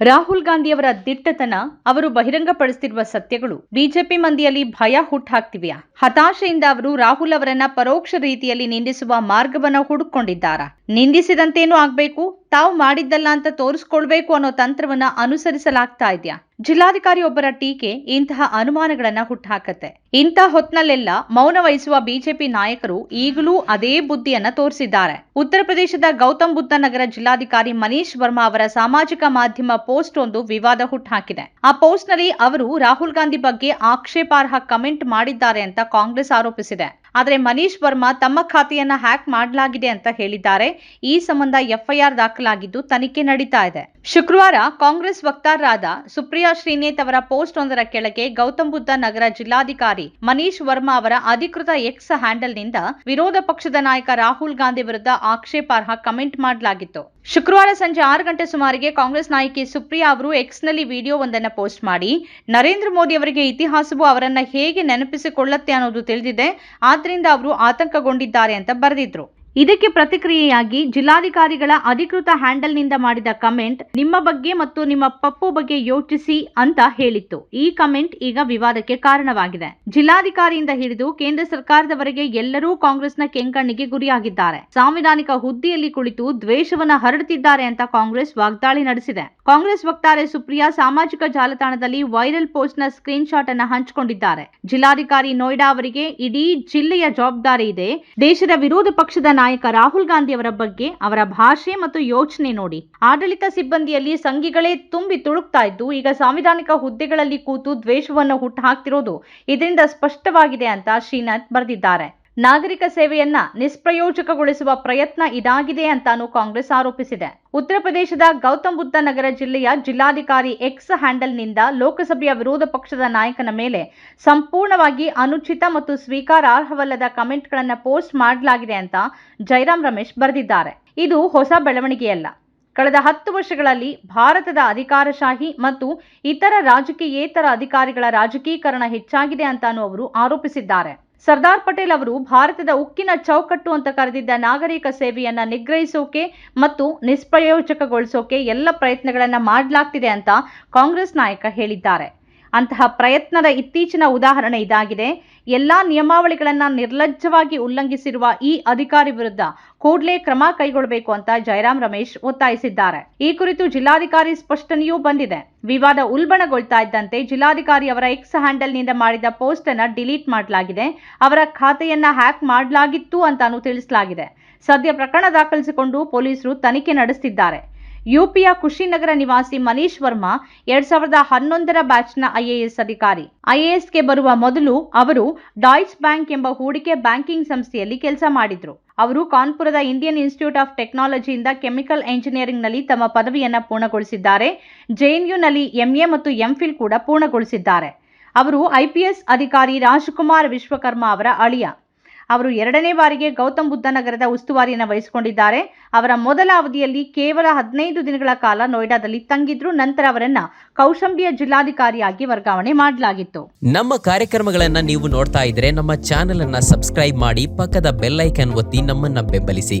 ರಾಹುಲ್ ಗಾಂಧಿಯವರ ದಿಟ್ಟತನ ಅವರು ಬಹಿರಂಗಪಡಿಸುತ್ತಿರುವ ಸತ್ಯಗಳು ಬಿಜೆಪಿ ಮಂದಿಯಲ್ಲಿ ಭಯ ಹುಟ್ಟಾಕ್ತಿವೆಯಾ ಹತಾಶೆಯಿಂದ ಅವರು ರಾಹುಲ್ ಅವರನ್ನ ಪರೋಕ್ಷ ರೀತಿಯಲ್ಲಿ ನಿಂದಿಸುವ ಮಾರ್ಗವನ್ನ ಹುಡುಕೊಂಡಿದ್ದಾರಾ ನಿಂದಿಸಿದಂತೇನು ಆಗ್ಬೇಕು? ತಾವು ಮಾಡಿದ್ದಲ್ಲ ಅಂತ ತೋರಿಸ್ಕೊಳ್ಬೇಕು ಅನ್ನೋ ತಂತ್ರವನ್ನ ಅನುಸರಿಸಲಾಗ್ತಾ ಇದೆಯಾ? ಜಿಲ್ಲಾಧಿಕಾರಿ ಒಬ್ಬರ ಟೀಕೆ ಇಂತಹ ಅನುಮಾನಗಳನ್ನ ಹುಟ್ಟುಹಾಕತ್ತೆ ಇಂಥ ಹೊತ್ನಲ್ಲೆಲ್ಲ ಮೌನ ವಹಿಸುವ ಬಿಜೆಪಿ ನಾಯಕರು ಈಗಲೂ ಅದೇ ಬುದ್ಧಿಯನ್ನ ತೋರಿಸಿದ್ದಾರೆ. ಉತ್ತರ ಪ್ರದೇಶದ ಗೌತಮ್ ಬುದ್ಧ ನಗರ ಜಿಲ್ಲಾಧಿಕಾರಿ ಮನೀಶ್ ವರ್ಮಾ ಅವರ ಸಾಮಾಜಿಕ ಮಾಧ್ಯಮ ಪೋಸ್ಟ್ ಒಂದು ವಿವಾದ ಹುಟ್ಟುಹಾಕಿದೆ ಆ ಪೋಸ್ಟ್ನಲ್ಲಿ ಅವರು ರಾಹುಲ್ ಗಾಂಧಿ ಬಗ್ಗೆ ಆಕ್ಷೇಪಾರ್ಹ ಕಮೆಂಟ್ ಮಾಡಿದ್ದಾರೆ ಅಂತ ಕಾಂಗ್ರೆಸ್ ಆರೋಪಿಸಿದೆ. ಆದರೆ ಮನೀಶ್ ವರ್ಮಾ ತಮ್ಮ ಖಾತೆಯನ್ನ ಹ್ಯಾಕ್ ಮಾಡಲಾಗಿದೆ ಅಂತ ಹೇಳಿದ್ದಾರೆ. ಈ ಸಂಬಂಧ ಎಫ್ಐಆರ್ ದಾಖಲಾಗಿದ್ದು ತನಿಖೆ ನಡೀತಾ ಇದೆ. ಶುಕ್ರವಾರ ಕಾಂಗ್ರೆಸ್ ವಕ್ತಾರರಾದ ಸುಪ್ರಿಯಾ ಶ್ರೀನೇತ್ ಅವರ ಪೋಸ್ಟ್ ಒಂದರ ಕೆಳಗೆ ಗೌತಮ್ ಬುದ್ಧ ನಗರ ಜಿಲ್ಲಾಧಿಕಾರಿ ಮನೀಶ್ ವರ್ಮಾ ಅವರ ಅಧಿಕೃತ ಎಕ್ಸ್ ಹ್ಯಾಂಡಲ್ನಿಂದ ವಿರೋಧ ಪಕ್ಷದ ನಾಯಕ ರಾಹುಲ್ ಗಾಂಧಿ ವಿರುದ್ಧ ಆಕ್ಷೇಪಾರ್ಹ ಕಮೆಂಟ್ ಮಾಡಲಾಗಿತ್ತು. ಶುಕ್ರವಾರ ಸಂಜೆ ಆರು ಗಂಟೆ ಸುಮಾರಿಗೆ ಕಾಂಗ್ರೆಸ್ ನಾಯಕಿ ಸುಪ್ರಿಯಾ ಅವರು ಎಕ್ಸ್ನಲ್ಲಿ ವಿಡಿಯೋ ಒಂದನ್ನು ಪೋಸ್ಟ್ ಮಾಡಿ, ನರೇಂದ್ರ ಮೋದಿ ಅವರಿಗೆ ಇತಿಹಾಸವು ಅವರನ್ನು ಹೇಗೆ ನೆನಪಿಸಿಕೊಳ್ಳುತ್ತೆ ಅನ್ನೋದು ತಿಳಿದಿದೆ. ಆದ್ದರಿಂದ ಅವರು ಆತಂಕಗೊಂಡಿದ್ದಾರೆ ಅಂತ ಬರೆದಿದ್ರು. ಇದಕ್ಕೆ ಪ್ರತಿಕ್ರಿಯೆಯಾಗಿ ಜಿಲ್ಲಾಧಿಕಾರಿಗಳ ಅಧಿಕೃತ ಹ್ಯಾಂಡಲ್ನಿಂದ ಮಾಡಿದ ಕಮೆಂಟ್ ನಿಮ್ಮ ಬಗ್ಗೆ ಮತ್ತು ನಿಮ್ಮ ಪಪ್ಪು ಬಗ್ಗೆ ಯೋಚಿಸಿ ಅಂತ ಹೇಳಿತ್ತು. ಈ ಕಮೆಂಟ್ ಈಗ ವಿವಾದಕ್ಕೆ ಕಾರಣವಾಗಿದೆ. ಜಿಲ್ಲಾಧಿಕಾರಿಯಿಂದ ಹಿಡಿದು ಕೇಂದ್ರ ಸರ್ಕಾರದವರೆಗೆ ಎಲ್ಲರೂ ಕಾಂಗ್ರೆಸ್ನ ಕೆಂಕಣ್ಣಿಗೆ ಗುರಿಯಾಗಿದ್ದಾರೆ. ಸಾಂವಿಧಾನಿಕ ಹುದ್ದೆಯಲ್ಲಿ ಕುಳಿತು ದ್ವೇಷವನ್ನ ಹರಡುತ್ತಿದ್ದಾರೆ ಅಂತ ಕಾಂಗ್ರೆಸ್ ವಾಗ್ದಾಳಿ ನಡೆಸಿದೆ. ಕಾಂಗ್ರೆಸ್ ವಕ್ತಾರೆ ಸುಪ್ರಿಯಾ ಸಾಮಾಜಿಕ ಜಾಲತಾಣದಲ್ಲಿ ವೈರಲ್ ಪೋಸ್ಟ್ನ ಸ್ಕ್ರೀನ್ಶಾಟ್ ಸ್ಕ್ರೀನ್ ಶಾಟ್ ಅನ್ನ ಹಂಚಿಕೊಂಡಿದ್ದಾರೆ. ಜಿಲ್ಲಾಧಿಕಾರಿ ನೋಯ್ಡಾ ಅವರಿಗೆ ಇಡೀ ಜಿಲ್ಲೆಯ ಜವಾಬ್ದಾರಿ ಇದೆ. ದೇಶದ ವಿರೋಧ ಪಕ್ಷದ ನಾಯಕ ರಾಹುಲ್ ಗಾಂಧಿ ಅವರ ಬಗ್ಗೆ ಅವರ ಭಾಷೆ ಮತ್ತು ಯೋಚನೆ ನೋಡಿ. ಆಡಳಿತ ಸಿಬ್ಬಂದಿಯಲ್ಲಿ ಸಂಘಿಗಳೇ ತುಂಬಿ ತುಳುಕ್ತಾ ಇದ್ದು, ಈಗ ಸಾಂವಿಧಾನಿಕ ಹುದ್ದೆಗಳಲ್ಲಿ ಕೂತು ದ್ವೇಷವನ್ನು ಹುಟ್ಟುಹಾಕ್ತಿರೋದು ಇದರಿಂದ ಸ್ಪಷ್ಟವಾಗಿದೆ ಅಂತ ಶ್ರೀನಾಥ್ ಬರೆದಿದ್ದಾರೆ. ನಾಗರಿಕ ಸೇವೆಯನ್ನ ನಿಷ್ಪ್ರಯೋಜಕಗೊಳಿಸುವ ಪ್ರಯತ್ನ ಇದಾಗಿದೆ ಅಂತಾನೂ ಕಾಂಗ್ರೆಸ್ ಆರೋಪಿಸಿದೆ. ಉತ್ತರ ಪ್ರದೇಶದ ಗೌತಮ್ ಬುದ್ಧ ನಗರ ಜಿಲ್ಲೆಯ ಜಿಲ್ಲಾಧಿಕಾರಿ ಎಕ್ಸ್ ಹ್ಯಾಂಡಲ್ನಿಂದ ಲೋಕಸಭೆಯ ವಿರೋಧ ಪಕ್ಷದ ನಾಯಕನ ಮೇಲೆ ಸಂಪೂರ್ಣವಾಗಿ ಅನುಚಿತ ಮತ್ತು ಸ್ವೀಕಾರಾರ್ಹವಲ್ಲದ ಕಮೆಂಟ್ಗಳನ್ನು ಪೋಸ್ಟ್ ಮಾಡಲಾಗಿದೆ ಅಂತ ಜೈರಾಮ್ ರಮೇಶ್ ಬರೆದಿದ್ದಾರೆ. ಇದು ಹೊಸ ಬೆಳವಣಿಗೆಯಲ್ಲ. ಕಳೆದ ಹತ್ತು ವರ್ಷಗಳಲ್ಲಿ ಭಾರತದ ಅಧಿಕಾರಶಾಹಿ ಮತ್ತು ಇತರ ರಾಜಕೀಯೇತರ ಅಧಿಕಾರಿಗಳ ರಾಜಕೀಕರಣ ಹೆಚ್ಚಾಗಿದೆ ಅಂತಾನು ಅವರು ಆರೋಪಿಸಿದ್ದಾರೆ. ಸರ್ದಾರ್ ಪಟೇಲ್ ಅವರು ಭಾರತದ ಉಕ್ಕಿನ ಚೌಕಟ್ಟು ಅಂತ ಕರೆದಿದ್ದ ನಾಗರಿಕ ಸೇವೆಯನ್ನ ನಿಗ್ರಹಿಸೋಕೆ ಮತ್ತು ನಿಷ್ಪ್ರಯೋಜಕಗೊಳಿಸೋಕೆ ಎಲ್ಲ ಪ್ರಯತ್ನಗಳನ್ನ ಮಾಡಲಾಗ್ತಿದೆ ಅಂತ ಕಾಂಗ್ರೆಸ್ ನಾಯಕ ಹೇಳಿದ್ದಾರೆ. ಅಂತಹ ಪ್ರಯತ್ನದ ಇತ್ತೀಚಿನ ಉದಾಹರಣೆ ಇದಾಗಿದೆ. ಎಲ್ಲ ನಿಯಮಾವಳಿಗಳನ್ನು ನಿರ್ಲಜ್ಜವಾಗಿ ಉಲ್ಲಂಘಿಸಿರುವ ಈ ಅಧಿಕಾರಿ ವಿರುದ್ಧ ಕೂಡಲೇ ಕ್ರಮ ಕೈಗೊಳ್ಳಬೇಕು ಅಂತ ಜಯರಾಮ್ ರಮೇಶ್ ಒತ್ತಾಯಿಸಿದ್ದಾರೆ. ಈ ಕುರಿತು ಜಿಲ್ಲಾಧಿಕಾರಿ ಸ್ಪಷ್ಟನೆಯೂ ಬಂದಿದೆ. ವಿವಾದ ಉಲ್ಬಣಗೊಳ್ತಾ ಇದ್ದಂತೆ ಜಿಲ್ಲಾಧಿಕಾರಿ ಅವರ ಎಕ್ಸ್ ಹ್ಯಾಂಡಲ್ನಿಂದ ಮಾಡಿದ ಪೋಸ್ಟ್ ಅನ್ನ ಡಿಲೀಟ್ ಮಾಡಲಾಗಿದೆ. ಅವರ ಖಾತೆಯನ್ನ ಹ್ಯಾಕ್ ಮಾಡಲಾಗಿತ್ತು ಅಂತಾನು ತಿಳಿಸಲಾಗಿದೆ. ಸದ್ಯ ಪ್ರಕರಣ ದಾಖಲಿಸಿಕೊಂಡು ಪೊಲೀಸರು ತನಿಖೆ ನಡೆಸುತ್ತಿದ್ದಾರೆ ಯುಪಿಯ ಕುಶಿನಗರ ನಿವಾಸಿ ಮನೀಶ್ ವರ್ಮಾ ಎರಡ್ ಸಾವಿರದ ಹನ್ನೊಂದರ ಬ್ಯಾಚ್ನ ಐಎಎಸ್ ಅಧಿಕಾರಿ. ಐಎಎಸ್ಗೆ ಬರುವ ಮೊದಲು ಅವರು ಡಾಯ್ಸ್ ಬ್ಯಾಂಕ್ ಎಂಬ ಹೂಡಿಕೆ ಬ್ಯಾಂಕಿಂಗ್ ಸಂಸ್ಥೆಯಲ್ಲಿ ಕೆಲಸ ಮಾಡಿದ್ರು. ಅವರು ಕಾನ್ಪುರದ ಇಂಡಿಯನ್ ಇನ್ಸ್ಟಿಟ್ಯೂಟ್ ಆಫ್ ಟೆಕ್ನಾಲಜಿಯಿಂದ ಕೆಮಿಕಲ್ ಎಂಜಿನಿಯರಿಂಗ್ನಲ್ಲಿ ತಮ್ಮ ಪದವಿಯನ್ನು ಪೂರ್ಣಗೊಳಿಸಿದ್ದಾರೆ. ಜೆಎನ್ಯುನಲ್ಲಿ ಎಂಎ ಮತ್ತು ಎಂಫಿಲ್ ಕೂಡ ಪೂರ್ಣಗೊಳಿಸಿದ್ದಾರೆ. ಅವರು ಐಪಿಎಸ್ ಅಧಿಕಾರಿ ರಾಜ್ಕುಮಾರ್ ವಿಶ್ವಕರ್ಮ ಅವರ ಅಳಿಯ. ಅವರು ಎರಡನೇ ಬಾರಿಗೆ ಗೌತಮ್ ಬುದ್ಧ ನಗರದ ಉಸ್ತುವಾರಿಯನ್ನು ವಹಿಸಿಕೊಂಡಿದ್ದಾರೆ. ಅವರ ಮೊದಲ ಅವಧಿಯಲ್ಲಿ ಕೇವಲ ಹದಿನೈದು ದಿನಗಳ ಕಾಲ ನೋಯ್ಡಾದಲ್ಲಿ ತಂಗಿದ್ರು, ನಂತರ ಅವರನ್ನ ಕೌಶಂಬಿಯ ಜಿಲ್ಲಾಧಿಕಾರಿಯಾಗಿ ವರ್ಗಾವಣೆ ಮಾಡಲಾಗಿತ್ತು. ನಮ್ಮ ಕಾರ್ಯಕ್ರಮಗಳನ್ನ ನೀವು ನೋಡ್ತಾ ಇದ್ರೆ ನಮ್ಮ ಚಾನೆಲ್ ಅನ್ನ ಸಬ್ಸ್ಕ್ರೈಬ್ ಮಾಡಿ ಪಕ್ಕದ ಬೆಲ್ಲೈಕನ್ ಒತ್ತಿ ನಮ್ಮನ್ನ ಬೆಂಬಲಿಸಿ.